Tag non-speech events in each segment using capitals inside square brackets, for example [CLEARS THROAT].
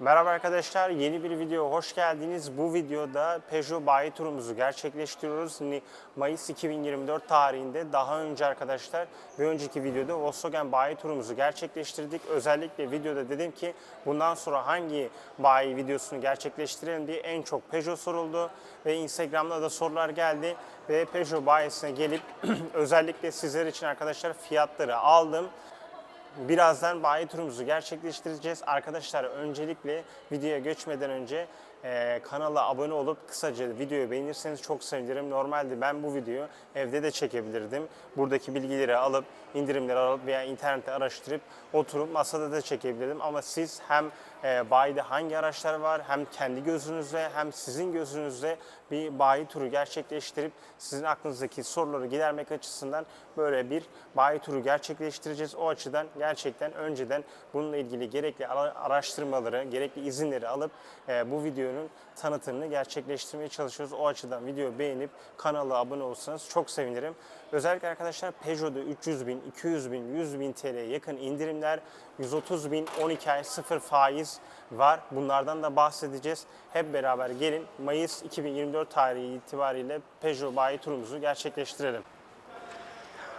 Merhaba arkadaşlar, yeni bir video hoş geldiniz. Bu videoda Peugeot bayi turumuzu gerçekleştiriyoruz. Ni- Mayıs 2024 tarihinde daha önce arkadaşlar bir önceki videoda Volkswagen bayi turumuzu gerçekleştirdik. Özellikle videoda dedim ki bundan sonra hangi bayi videosunu gerçekleştirelim diye en çok Peugeot soruldu ve Instagram'da da sorular geldi ve Peugeot bayisine gelip [CLEARS THROAT] özellikle sizler için arkadaşlar fiyatları aldım. Birazdan bayi turumuzu gerçekleştireceğiz. Arkadaşlar öncelikle videoya geçmeden önce e, kanala abone olup kısaca videoyu beğenirseniz çok sevinirim. Normalde ben bu videoyu evde de çekebilirdim. Buradaki bilgileri alıp, indirimleri veya internette araştırıp oturup masada da çekebilirdim. Ama siz hem e, bayide hangi araçlar var hem kendi gözünüzle hem sizin gözünüzle bir bayi turu gerçekleştirip sizin aklınızdaki soruları gidermek açısından böyle bir bayi turu gerçekleştireceğiz. O açıdan gerçekten önceden bununla ilgili gerekli ara- araştırmaları, gerekli izinleri alıp e, bu videonun tanıtımını gerçekleştirmeye çalışıyoruz. O açıdan videoyu beğenip kanala abone olursanız çok sevinirim. Özellikle arkadaşlar Peugeot'da 300 bin, 200 bin, 100 bin TL'ye yakın indirimler, 130 bin, 12 ay sıfır faiz var. Bunlardan da bahsedeceğiz. Hep beraber gelin Mayıs 2024 tarihi itibariyle Peugeot bayi turumuzu gerçekleştirelim.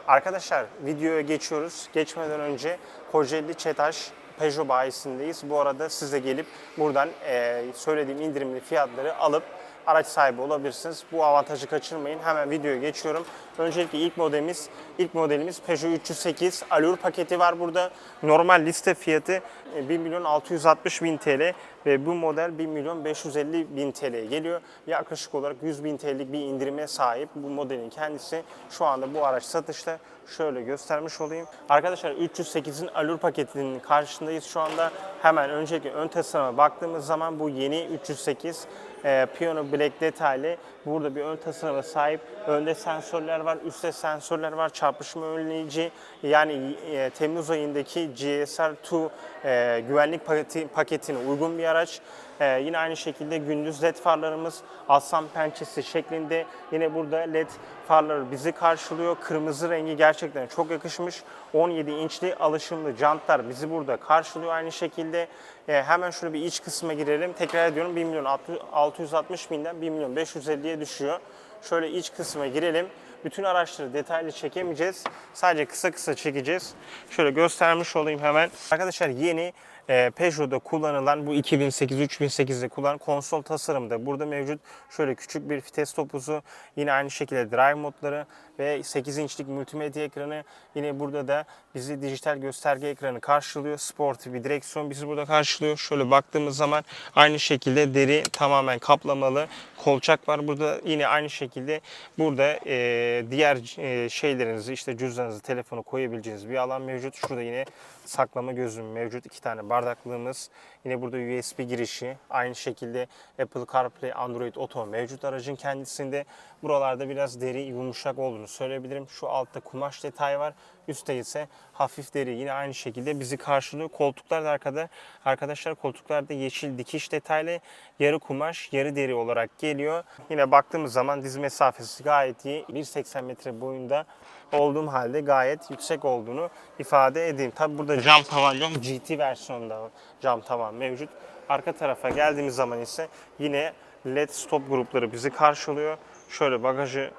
Arkadaşlar videoya geçiyoruz. Geçmeden önce Kocaeli Çetaş Peugeot bayisindeyiz. Bu arada siz de gelip buradan eee, söylediğim indirimli fiyatları alıp araç sahibi olabilirsiniz. Bu avantajı kaçırmayın. Hemen videoya geçiyorum. Öncelikle ilk modelimiz, ilk modelimiz Peugeot 308 Allure paketi var burada. Normal liste fiyatı e, 1 milyon 660 bin TL ve bu model 1 milyon 550 bin TL'ye geliyor. Yaklaşık olarak 100 bin TL'lik bir indirime sahip bu modelin kendisi. Şu anda bu araç satışta. Şöyle göstermiş olayım. Arkadaşlar 308'in Allure paketinin karşısındayız şu anda. Hemen öncelikle ön tasarıma baktığımız zaman bu yeni 308 e, Piano Black detaylı. Burada bir ön tasarıma sahip. Önde sensörler var, üstte sensörler var, çarpışma önleyici. Yani e, Temmuz ayındaki GSR2 e, güvenlik paketi, paketine uygun bir araç. E, yine aynı şekilde gündüz led farlarımız aslan pençesi şeklinde. Yine burada led farları bizi karşılıyor. Kırmızı rengi gerçekten çok yakışmış. 17 inçli alışımlı jantlar bizi burada karşılıyor aynı şekilde. E, hemen şöyle bir iç kısma girelim. Tekrar ediyorum 1 milyon 660 binden 1 milyon 550'ye düşüyor. Şöyle iç kısma girelim. Bütün araçları detaylı çekemeyeceğiz. Sadece kısa kısa çekeceğiz. Şöyle göstermiş olayım hemen. Arkadaşlar yeni e, Peugeot'da kullanılan bu 2008-3008'de kullanılan konsol tasarımda burada mevcut. Şöyle küçük bir vites topuzu, yine aynı şekilde drive modları ve 8 inçlik multimedya ekranı. Yine burada da bizi dijital gösterge ekranı karşılıyor. Sport bir direksiyon bizi burada karşılıyor. Şöyle baktığımız zaman aynı şekilde deri tamamen kaplamalı. Kolçak var burada. Yine aynı şekilde burada e, diğer e, şeylerinizi işte cüzdanınızı, telefonu koyabileceğiniz bir alan mevcut. Şurada yine saklama gözlüğü mevcut. iki tane bardaklığımız. Yine burada USB girişi. Aynı şekilde Apple CarPlay, Android Auto mevcut aracın kendisinde. Buralarda biraz deri yumuşak olduğunu söyleyebilirim. Şu altta kumaş detay var. Üstte ise hafif deri yine aynı şekilde bizi karşılıyor. Koltuklar da arkada. Arkadaşlar koltuklarda yeşil dikiş detaylı yarı kumaş, yarı deri olarak geliyor. Yine baktığımız zaman diz mesafesi gayet iyi. 1.80 metre boyunda olduğum halde gayet yüksek olduğunu ifade edeyim. Tabi burada cam tavan. GT versiyonunda cam tavan mevcut. Arka tarafa geldiğimiz zaman ise yine LED stop grupları bizi karşılıyor. Şöyle bagajı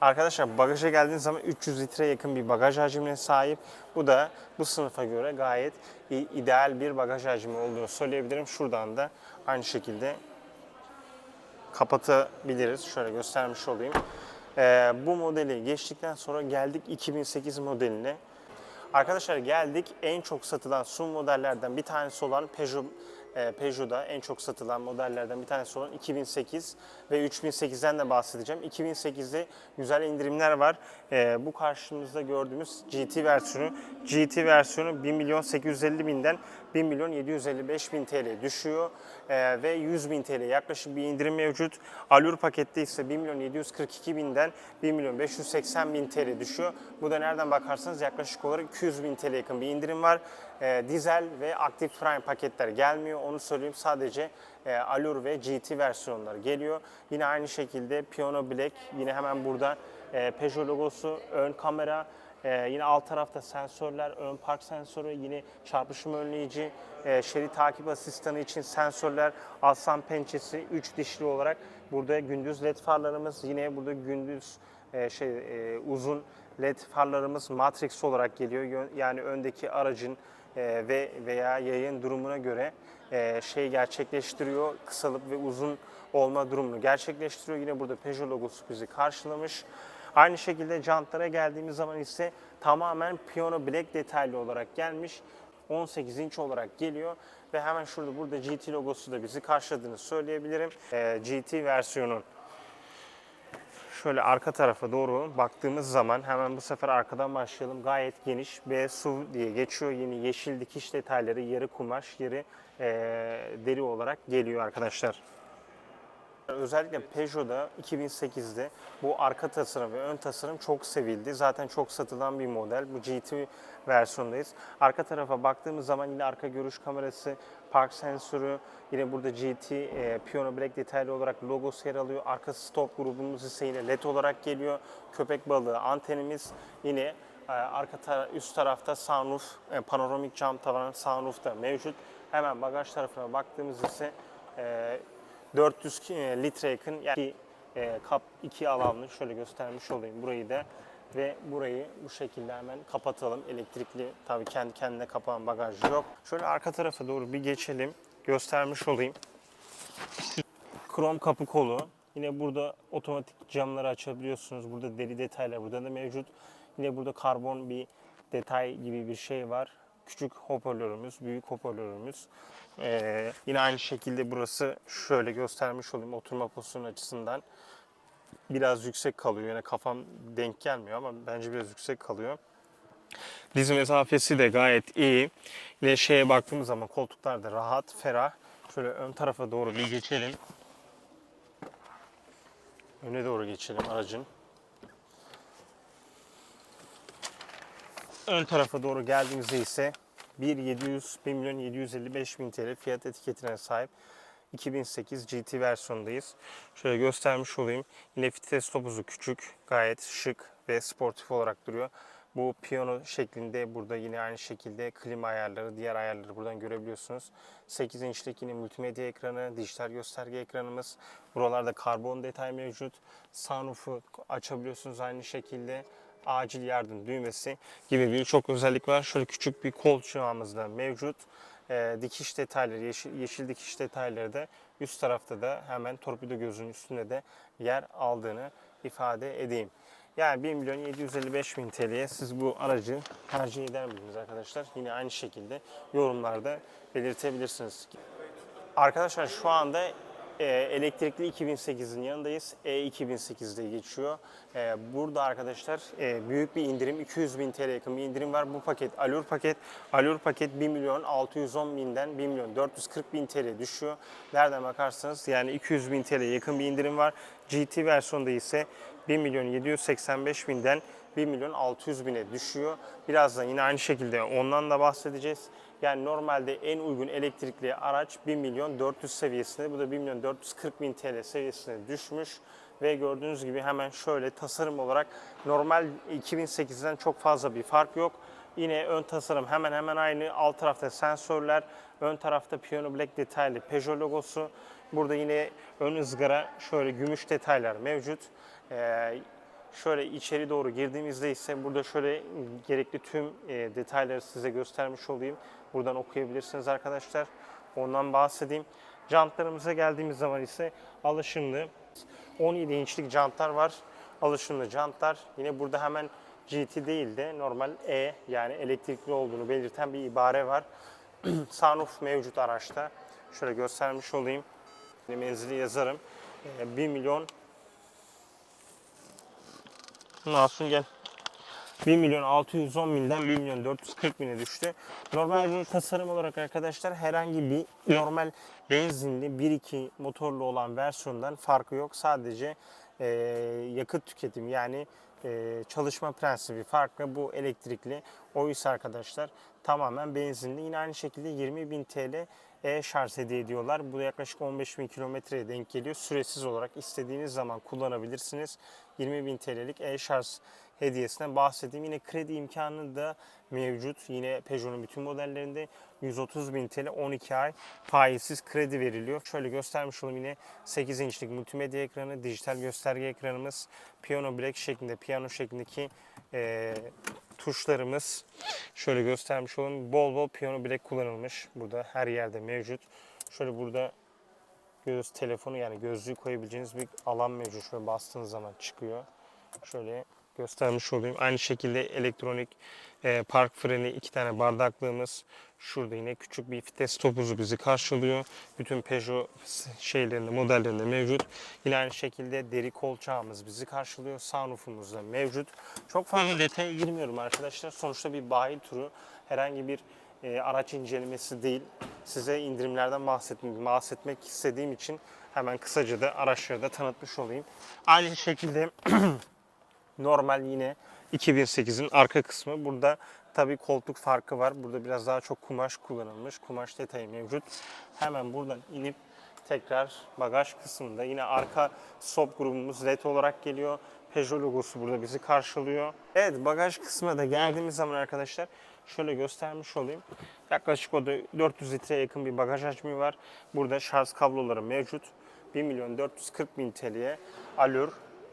Arkadaşlar bagaja geldiğiniz zaman 300 litre yakın bir bagaj hacmine sahip. Bu da bu sınıfa göre gayet ideal bir bagaj hacmi olduğunu söyleyebilirim. Şuradan da aynı şekilde kapatabiliriz. Şöyle göstermiş olayım. Ee, bu modeli geçtikten sonra geldik 2008 modeline. Arkadaşlar geldik en çok satılan SUV modellerden bir tanesi olan Peugeot Peugeot'da en çok satılan modellerden bir tanesi olan 2008 ve 3008'den de bahsedeceğim. 2008'de güzel indirimler var. E, bu karşımızda gördüğümüz GT versiyonu. GT versiyonu 1 milyon 850 binden 1 milyon 755 bin TL düşüyor E, ve 100 bin TL yaklaşık bir indirim mevcut. Allure pakette ise 1 milyon 742 binden 1 milyon 580 bin TL düşüyor. Bu da nereden bakarsanız yaklaşık olarak 200 bin TL yakın bir indirim var. E, dizel ve aktif prime paketler gelmiyor. Onu söyleyeyim sadece e, Allure ve GT versiyonları geliyor. Yine aynı şekilde Piano Black yine hemen burada e, Peugeot logosu, ön kamera, Ee, yine alt tarafta sensörler, ön park sensörü, yine çarpışma önleyici, e, şerit takip asistanı için sensörler, aslan pençesi 3 dişli olarak burada gündüz led farlarımız, yine burada gündüz e, şey e, uzun led farlarımız matrix olarak geliyor. Yani öndeki aracın e, ve veya yayın durumuna göre e, şey gerçekleştiriyor. Kısalıp ve uzun olma durumunu gerçekleştiriyor. Yine burada Peugeot logosu bizi karşılamış. Aynı şekilde jantlara geldiğimiz zaman ise tamamen Piano Black detaylı olarak gelmiş. 18 inç olarak geliyor ve hemen şurada burada GT logosu da bizi karşıladığını söyleyebilirim. E, GT versiyonun Şöyle arka tarafa doğru baktığımız zaman hemen bu sefer arkadan başlayalım. Gayet geniş B SUV diye geçiyor. Yeni yeşil dikiş detayları, yarı kumaş, yarı eee, deri olarak geliyor arkadaşlar. Özellikle Peugeot'da 2008'de bu arka tasarım ve ön tasarım çok sevildi. Zaten çok satılan bir model. Bu GT versiyondayız. Arka tarafa baktığımız zaman yine arka görüş kamerası, park sensörü, yine burada GT e, Piano Black detaylı olarak logosu yer alıyor. Arka stop grubumuz ise yine LED olarak geliyor. Köpek balığı antenimiz yine e, arka tara- üst tarafta sunroof, e, panoramik cam tavan sunroof da mevcut. Hemen bagaj tarafına baktığımız ise e, 400 ki- e, litre yakın yani e, kap 2 alanlı şöyle göstermiş olayım burayı da ve burayı bu şekilde hemen kapatalım. Elektrikli tabii kendi kendine kapanan bagaj yok. Şöyle arka tarafa doğru bir geçelim. Göstermiş olayım. Krom kapı kolu. Yine burada otomatik camları açabiliyorsunuz. Burada deri detaylar burada da mevcut. Yine burada karbon bir detay gibi bir şey var. Küçük hoparlörümüz, büyük hoparlörümüz. Ee, yine aynı şekilde burası şöyle göstermiş olayım oturma pozisyonu açısından. Biraz yüksek kalıyor. Yine kafam denk gelmiyor ama bence biraz yüksek kalıyor. Diz mesafesi de gayet iyi. Yine şeye baktığımız zaman koltuklar da rahat, ferah. Şöyle ön tarafa doğru bir geçelim. Öne doğru geçelim aracın. Ön tarafa doğru geldiğimizde ise 1.700 1 milyon 755 bin TL fiyat etiketine sahip 2008 GT versiyondayız. Şöyle göstermiş olayım. Yine vites topuzu küçük, gayet şık ve sportif olarak duruyor. Bu piyano şeklinde burada yine aynı şekilde klima ayarları, diğer ayarları buradan görebiliyorsunuz. 8 inçlik yine multimedya ekranı, dijital gösterge ekranımız. Buralarda karbon detay mevcut. Sunroof'u açabiliyorsunuz aynı şekilde acil yardım düğmesi gibi birçok özellik var. Şöyle küçük bir kol çığımız da mevcut. Ee, dikiş detayları, yeşil, yeşil dikiş detayları da üst tarafta da hemen torpido gözünün üstünde de yer aldığını ifade edeyim. Yani 1 milyon 755 bin TL'ye siz bu aracı tercih eder misiniz arkadaşlar? Yine aynı şekilde yorumlarda belirtebilirsiniz. Arkadaşlar şu anda e, elektrikli 2008'in yanındayız. E2008'de geçiyor. E, burada arkadaşlar e, büyük bir indirim 200 bin TL yakın bir indirim var. Bu paket Allure paket. Allure paket 1 milyon 610 binden 1 milyon 440 bin TL düşüyor. Nereden bakarsanız yani 200 bin TL yakın bir indirim var. GT versiyonda ise 1 milyon 785 binden 1 milyon 600 bine düşüyor. Birazdan yine aynı şekilde ondan da bahsedeceğiz. Yani normalde en uygun elektrikli araç 1 milyon 400 seviyesinde. Bu da 1 milyon 440 bin TL seviyesine düşmüş. Ve gördüğünüz gibi hemen şöyle tasarım olarak normal 2008'den çok fazla bir fark yok. Yine ön tasarım hemen hemen aynı. Alt tarafta sensörler, ön tarafta Piano Black detaylı Peugeot logosu. Burada yine ön ızgara şöyle gümüş detaylar mevcut. Ee, Şöyle içeri doğru girdiğimizde ise burada şöyle gerekli tüm e, detayları size göstermiş olayım. Buradan okuyabilirsiniz arkadaşlar. Ondan bahsedeyim. Jantlarımıza geldiğimiz zaman ise alışımlı 17 inçlik jantlar var. Alışımlı jantlar. Yine burada hemen GT değil de normal E yani elektrikli olduğunu belirten bir ibare var. [CLEARS THROAT] Sunroof mevcut araçta. Şöyle göstermiş olayım. Menzili yazarım. E, 1 milyon Masum gel. 1 milyon 610 binden 1 milyon 440 bine düştü. Normal tasarım olarak arkadaşlar herhangi bir normal benzinli 1.2 motorlu olan versiyondan farkı yok. Sadece e, yakıt tüketimi yani e, çalışma prensibi farklı. Bu elektrikli. O ise arkadaşlar tamamen benzinli. Yine aynı şekilde 20.000 TL e-şarj hediye ediyorlar. Bu da yaklaşık 15.000 kilometreye denk geliyor. Süresiz olarak istediğiniz zaman kullanabilirsiniz. 20.000 TL'lik e-şarj hediyesinden bahsedeyim. Yine kredi imkanı da mevcut. Yine Peugeot'un bütün modellerinde 130 bin TL 12 ay faizsiz kredi veriliyor. Şöyle göstermiş olayım yine 8 inçlik multimedya ekranı, dijital gösterge ekranımız, piyano black şeklinde, piyano şeklindeki eee, tuşlarımız. Şöyle göstermiş olayım. Bol bol piyano black kullanılmış. Burada her yerde mevcut. Şöyle burada göz telefonu yani gözlüğü koyabileceğiniz bir alan mevcut. Şöyle bastığınız zaman çıkıyor. Şöyle göstermiş olayım. Aynı şekilde elektronik e, park freni iki tane bardaklığımız. Şurada yine küçük bir vites topuzu bizi karşılıyor. Bütün Peugeot şeylerinde, modellerinde mevcut. Yine aynı şekilde deri kolçağımız bizi karşılıyor. Sunroofumuz da mevcut. Çok fazla detaya girmiyorum arkadaşlar. Sonuçta bir bayi turu. Herhangi bir e, araç incelemesi değil. Size indirimlerden bahsetmek, bahsetmek istediğim için hemen kısaca da araçları da tanıtmış olayım. Aynı şekilde [CLEARS THROAT] normal yine 2008'in arka kısmı. Burada tabii koltuk farkı var. Burada biraz daha çok kumaş kullanılmış. Kumaş detayı mevcut. Hemen buradan inip tekrar bagaj kısmında yine arka stop grubumuz LED olarak geliyor. Peugeot logosu burada bizi karşılıyor. Evet bagaj kısmına da geldiğimiz zaman arkadaşlar şöyle göstermiş olayım. Yaklaşık o da 400 litreye yakın bir bagaj hacmi var. Burada şarj kabloları mevcut. 1 milyon 440 bin TL'ye Allure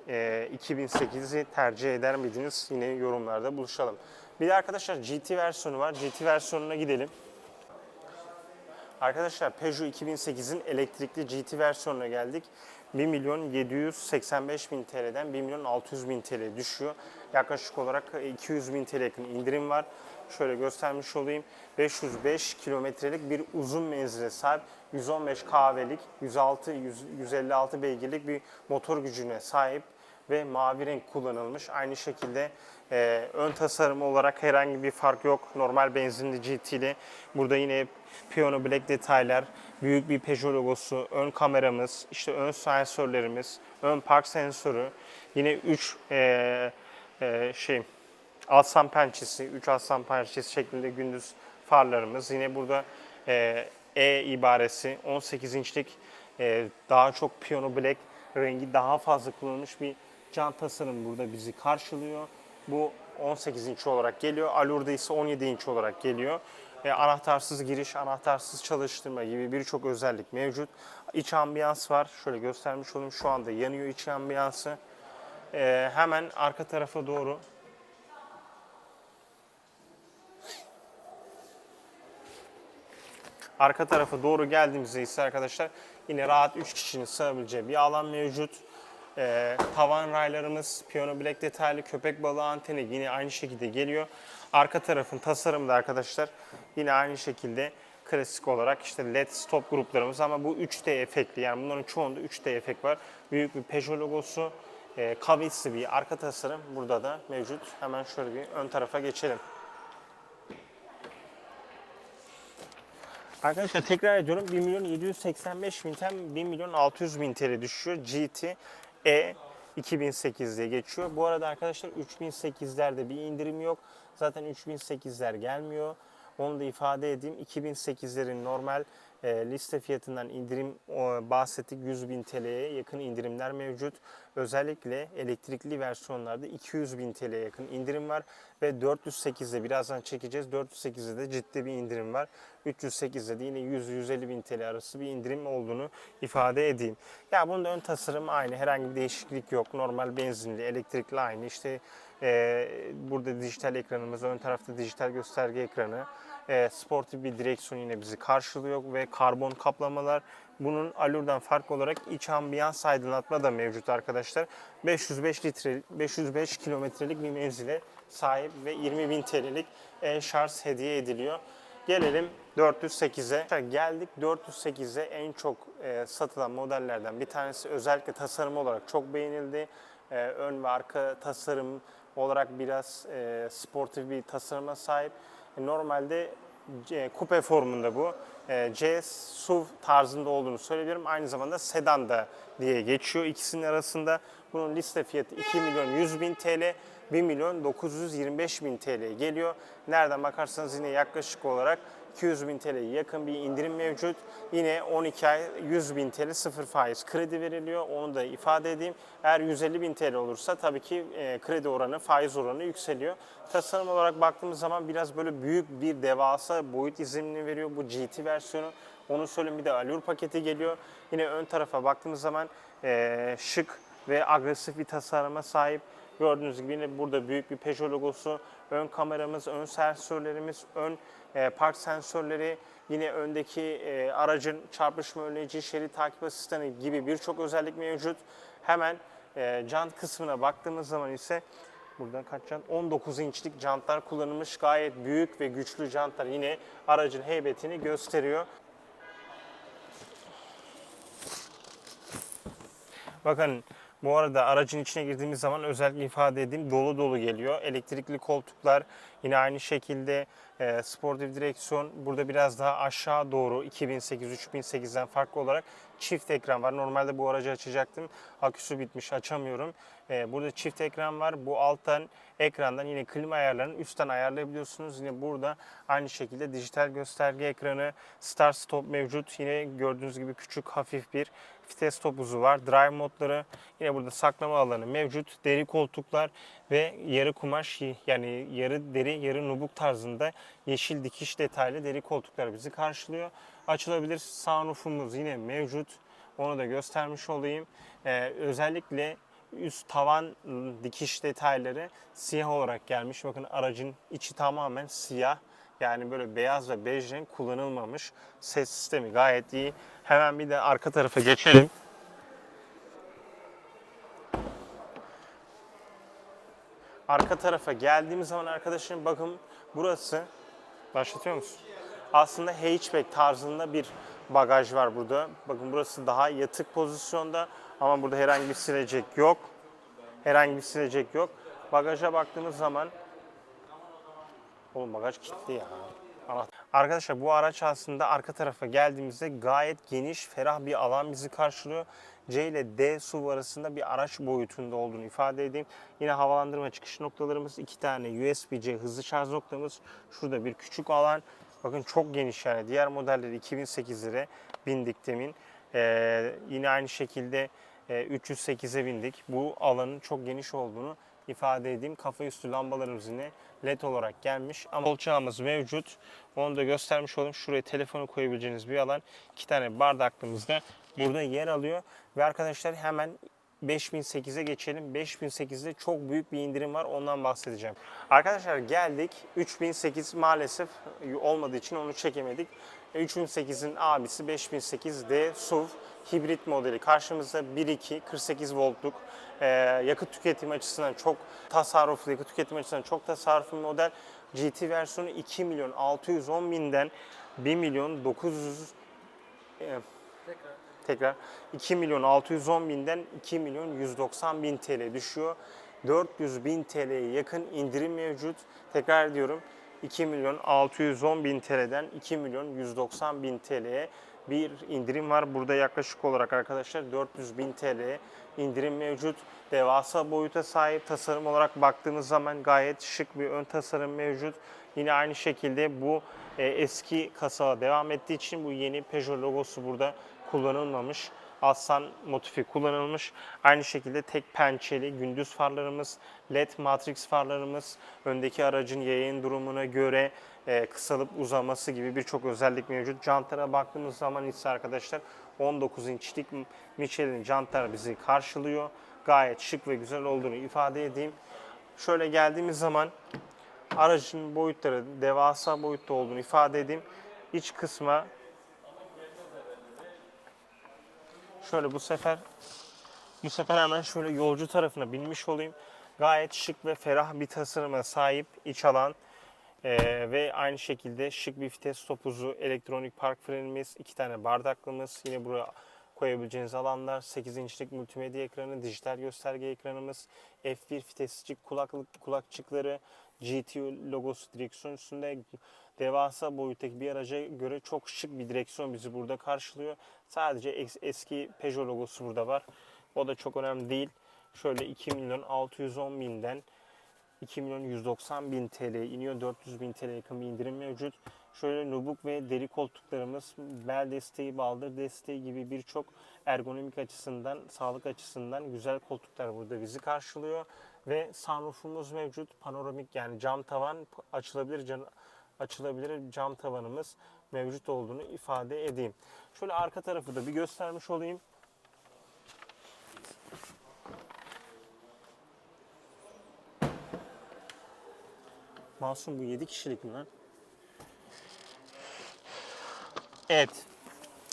e, 2008'i tercih eder miydiniz? Yine yorumlarda buluşalım. Bir de arkadaşlar GT versiyonu var. GT versiyonuna gidelim. Arkadaşlar Peugeot 2008'in elektrikli GT versiyonuna geldik. 1 milyon 785 bin TL'den 1 milyon 600 bin TL düşüyor. Yaklaşık olarak 200 bin TL yakın indirim var. Şöyle göstermiş olayım. 505 kilometrelik bir uzun menzile sahip 115 kahvelik 106 100 156 beygirlik bir motor gücüne sahip ve mavi renk kullanılmış. Aynı şekilde e, ön tasarım olarak herhangi bir fark yok. Normal benzinli GT ile burada yine piyano black detaylar, büyük bir Peugeot logosu, ön kameramız, işte ön sensörlerimiz, ön park sensörü, yine 3 e, e, şey aslan pençesi, 3 aslan pençesi şeklinde gündüz farlarımız. Yine burada e, E ibaresi 18 inçlik e, daha çok piyano black rengi daha fazla kullanılmış bir can tasarım burada bizi karşılıyor. Bu 18 inç olarak geliyor. Alur'da ise 17 inç olarak geliyor. E, anahtarsız giriş, anahtarsız çalıştırma gibi birçok özellik mevcut. İç ambiyans var. Şöyle göstermiş olayım. Şu anda yanıyor iç ambiyansı. E, hemen arka tarafa doğru Arka tarafa doğru geldiğimizde ise arkadaşlar yine rahat 3 kişinin sığabileceği bir alan mevcut. Ee, tavan raylarımız piyano black detaylı köpek balığı anteni yine aynı şekilde geliyor. Arka tarafın tasarımı da arkadaşlar yine aynı şekilde klasik olarak işte led stop gruplarımız ama bu 3D efektli yani bunların çoğunda 3D efekt var. Büyük bir Peugeot logosu, e, kavisli bir arka tasarım burada da mevcut. Hemen şöyle bir ön tarafa geçelim. Arkadaşlar tekrar ediyorum 1 milyon 785 binden 1 milyon 600 bin TL düşüyor. GT E 2008 diye geçiyor. Bu arada arkadaşlar 3008'lerde bir indirim yok. Zaten 3008'ler gelmiyor. Onu da ifade edeyim. 2008'lerin normal e, liste fiyatından indirim o, bahsettik. 100 bin TL'ye yakın indirimler mevcut. Özellikle elektrikli versiyonlarda 200 bin TL'ye yakın indirim var. Ve 408'de birazdan çekeceğiz. 408'de de ciddi bir indirim var. 308'de de yine 100-150 bin TL arası bir indirim olduğunu ifade edeyim. Ya bunun da ön tasarımı aynı. Herhangi bir değişiklik yok. Normal benzinli, elektrikli aynı. İşte e, burada dijital ekranımız, ön tarafta dijital gösterge ekranı. E, sportif bir direksiyon yine bizi karşılıyor ve karbon kaplamalar. Bunun Allure'dan farklı olarak iç ambiyans aydınlatma da mevcut arkadaşlar. 505 litre, 505 kilometrelik bir menzile sahip ve 20 bin TL'lik e, şarj hediye ediliyor. Gelelim 408'e. Geldik 408'e en çok e, satılan modellerden bir tanesi. Özellikle tasarım olarak çok beğenildi. E, ön ve arka tasarım olarak biraz e, sportif bir tasarıma sahip. E, normalde C, kupe formunda bu. E, C SUV tarzında olduğunu söyleyebilirim. Aynı zamanda sedan da diye geçiyor ikisinin arasında. Bunun liste fiyatı 2 milyon 100 bin TL, 1 milyon 925 bin TL geliyor. Nereden bakarsanız yine yaklaşık olarak 200 bin TL'ye yakın bir indirim mevcut. Yine 12 ay 100 bin TL sıfır faiz kredi veriliyor. Onu da ifade edeyim. Eğer 150 bin TL olursa tabii ki e, kredi oranı, faiz oranı yükseliyor. Tasarım olarak baktığımız zaman biraz böyle büyük bir devasa boyut izlenimini veriyor bu GT versiyonu. Onu söyleyeyim bir de Allure paketi geliyor. Yine ön tarafa baktığımız zaman e, şık ve agresif bir tasarıma sahip. Gördüğünüz gibi yine burada büyük bir Peugeot logosu, ön kameramız, ön sensörlerimiz, ön e, park sensörleri, yine öndeki e, aracın çarpışma önleyici, şerit takip asistanı gibi birçok özellik mevcut. Hemen e, jant kısmına baktığımız zaman ise Buradan kaç jant? 19 inçlik jantlar kullanılmış. Gayet büyük ve güçlü jantlar yine aracın heybetini gösteriyor. Bakın bu arada aracın içine girdiğimiz zaman özellikle ifade edeyim dolu dolu geliyor. Elektrikli koltuklar yine aynı şekilde e, sportif direksiyon burada biraz daha aşağı doğru 2008-3008'den farklı olarak çift ekran var. Normalde bu aracı açacaktım. Aküsü bitmiş açamıyorum. E, burada çift ekran var. Bu alttan ekrandan yine klima ayarlarını üstten ayarlayabiliyorsunuz. Yine burada aynı şekilde dijital gösterge ekranı, start stop mevcut. Yine gördüğünüz gibi küçük hafif bir vites topuzu var. Drive modları yine burada saklama alanı mevcut. Deri koltuklar ve yarı kumaş yani yarı deri yarı nubuk tarzında yeşil dikiş detaylı deri koltuklar bizi karşılıyor. Açılabilir sunroofumuz yine mevcut. Onu da göstermiş olayım. Ee, özellikle üst tavan ıı, dikiş detayları siyah olarak gelmiş. Bakın aracın içi tamamen siyah. Yani böyle beyaz ve bej renk kullanılmamış. Ses sistemi gayet iyi. Hemen bir de arka tarafa geçelim. Arka tarafa geldiğimiz zaman arkadaşım bakın burası başlatıyor musun? Aslında hatchback tarzında bir bagaj var burada. Bakın burası daha yatık pozisyonda ama burada herhangi bir silecek yok. Herhangi bir silecek yok. Bagaja baktığımız zaman Oğlum bagaj kilitli ya. Ana- Arkadaşlar bu araç aslında arka tarafa geldiğimizde gayet geniş, ferah bir alan bizi karşılıyor. C ile D SUV arasında bir araç boyutunda olduğunu ifade edeyim. Yine havalandırma çıkış noktalarımız, iki tane USB-C hızlı şarj noktamız. Şurada bir küçük alan. Bakın çok geniş yani. Diğer modelleri 2008'lere bindik demin. Ee, yine aynı şekilde e, 308'e bindik. Bu alanın çok geniş olduğunu ifade edeyim. Kafa üstü lambalarımız yine led olarak gelmiş ama kolçağımız mevcut. Onu da göstermiş olayım. Şuraya telefonu koyabileceğiniz bir alan. İki tane bardaklığımız da burada yer alıyor. Ve arkadaşlar hemen 5008'e geçelim. 5008'de çok büyük bir indirim var. Ondan bahsedeceğim. Arkadaşlar geldik. 3008 maalesef olmadığı için onu çekemedik. 3008'in abisi 5008D SUV hibrit modeli. Karşımızda 1.2 48 voltluk e, yakıt tüketimi açısından çok tasarruflu, yakıt tüketimi açısından çok tasarruflu model. GT versiyonu 2 milyon 610 binden 1 milyon 900 e, tekrar 2 milyon 610 binden 2 milyon 190 bin TL düşüyor. 400 bin TL'ye yakın indirim mevcut. Tekrar ediyorum 2 milyon 610 bin TL'den 2 milyon 190 bin TL'ye bir indirim var. Burada yaklaşık olarak arkadaşlar 400 bin TL indirim mevcut. Devasa boyuta sahip tasarım olarak baktığınız zaman gayet şık bir ön tasarım mevcut. Yine aynı şekilde bu e, eski kasa devam ettiği için bu yeni Peugeot logosu burada kullanılmamış. Aslan motifi kullanılmış. Aynı şekilde tek pençeli gündüz farlarımız, LED matrix farlarımız, öndeki aracın yayın durumuna göre e, kısalıp uzaması gibi birçok özellik mevcut. Jantlara baktığımız zaman ise arkadaşlar 19 inçlik Michelin jantlar bizi karşılıyor. Gayet şık ve güzel olduğunu ifade edeyim. Şöyle geldiğimiz zaman aracın boyutları devasa boyutta olduğunu ifade edeyim. İç kısma Şöyle bu sefer bu sefer hemen şöyle yolcu tarafına binmiş olayım. Gayet şık ve ferah bir tasarıma sahip iç alan ee, ve aynı şekilde şık bir vites topuzu, elektronik park frenimiz, iki tane bardaklığımız, yine buraya koyabileceğiniz alanlar, 8 inçlik multimedya ekranı, dijital gösterge ekranımız, F1 vitesçik kulaklık kulakçıkları, GT logosu direksiyon üstünde devasa boyuttaki bir araca göre çok şık bir direksiyon bizi burada karşılıyor. Sadece es- eski Peugeot logosu burada var. O da çok önemli değil. Şöyle 2 milyon 610 binden 2 milyon 190 bin TL iniyor. 400 bin TL yakın bir indirim mevcut. Şöyle nubuk ve deri koltuklarımız, bel desteği, baldır desteği gibi birçok ergonomik açısından, sağlık açısından güzel koltuklar burada bizi karşılıyor. Ve sunroofumuz mevcut. Panoramik yani cam tavan açılabilir can, açılabilir cam tavanımız mevcut olduğunu ifade edeyim. Şöyle arka tarafı da bir göstermiş olayım. Masum bu 7 kişilik mi lan? Evet.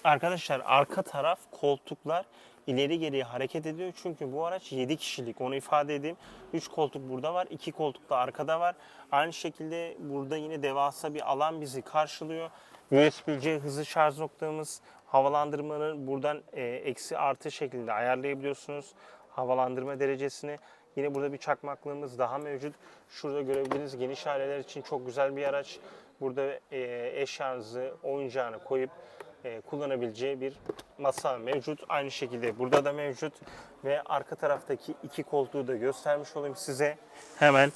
Arkadaşlar arka taraf koltuklar ileri geriye hareket ediyor. Çünkü bu araç 7 kişilik onu ifade edeyim. 3 koltuk burada var. 2 koltuk da arkada var. Aynı şekilde burada yine devasa bir alan bizi karşılıyor. USB-C hızlı şarj noktamız havalandırmanın buradan e, eksi artı şekilde ayarlayabiliyorsunuz. Havalandırma derecesini. Yine burada bir çakmaklığımız daha mevcut. Şurada görebildiğiniz geniş aileler için çok güzel bir araç. Burada e, eş şarjı oyuncağını koyup e, kullanabileceği bir masa mevcut. Aynı şekilde burada da mevcut. Ve arka taraftaki iki koltuğu da göstermiş olayım size. Hemen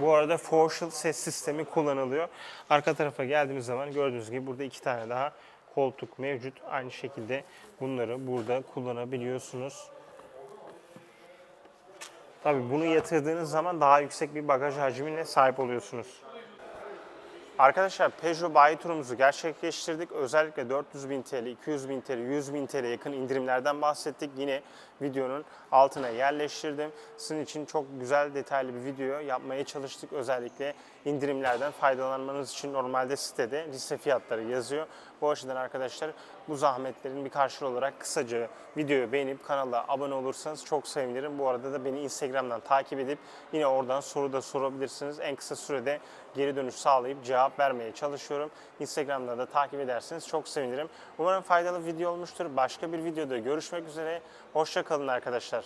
Bu arada Forshall ses sistemi kullanılıyor. Arka tarafa geldiğimiz zaman gördüğünüz gibi burada iki tane daha koltuk mevcut. Aynı şekilde bunları burada kullanabiliyorsunuz. Tabii bunu yatırdığınız zaman daha yüksek bir bagaj hacmine sahip oluyorsunuz. Arkadaşlar Peugeot bayi turumuzu gerçekleştirdik. Özellikle 400 bin TL, 200 bin TL, 100 bin TL yakın indirimlerden bahsettik. Yine videonun altına yerleştirdim. Sizin için çok güzel detaylı bir video yapmaya çalıştık. Özellikle indirimlerden faydalanmanız için normalde sitede liste fiyatları yazıyor. Bu açıdan arkadaşlar bu zahmetlerin bir karşılığı olarak kısaca videoyu beğenip kanala abone olursanız çok sevinirim. Bu arada da beni Instagram'dan takip edip yine oradan soru da sorabilirsiniz. En kısa sürede geri dönüş sağlayıp cevap vermeye çalışıyorum. Instagram'da da takip ederseniz çok sevinirim. Umarım faydalı video olmuştur. Başka bir videoda görüşmek üzere. Hoşça kalın arkadaşlar.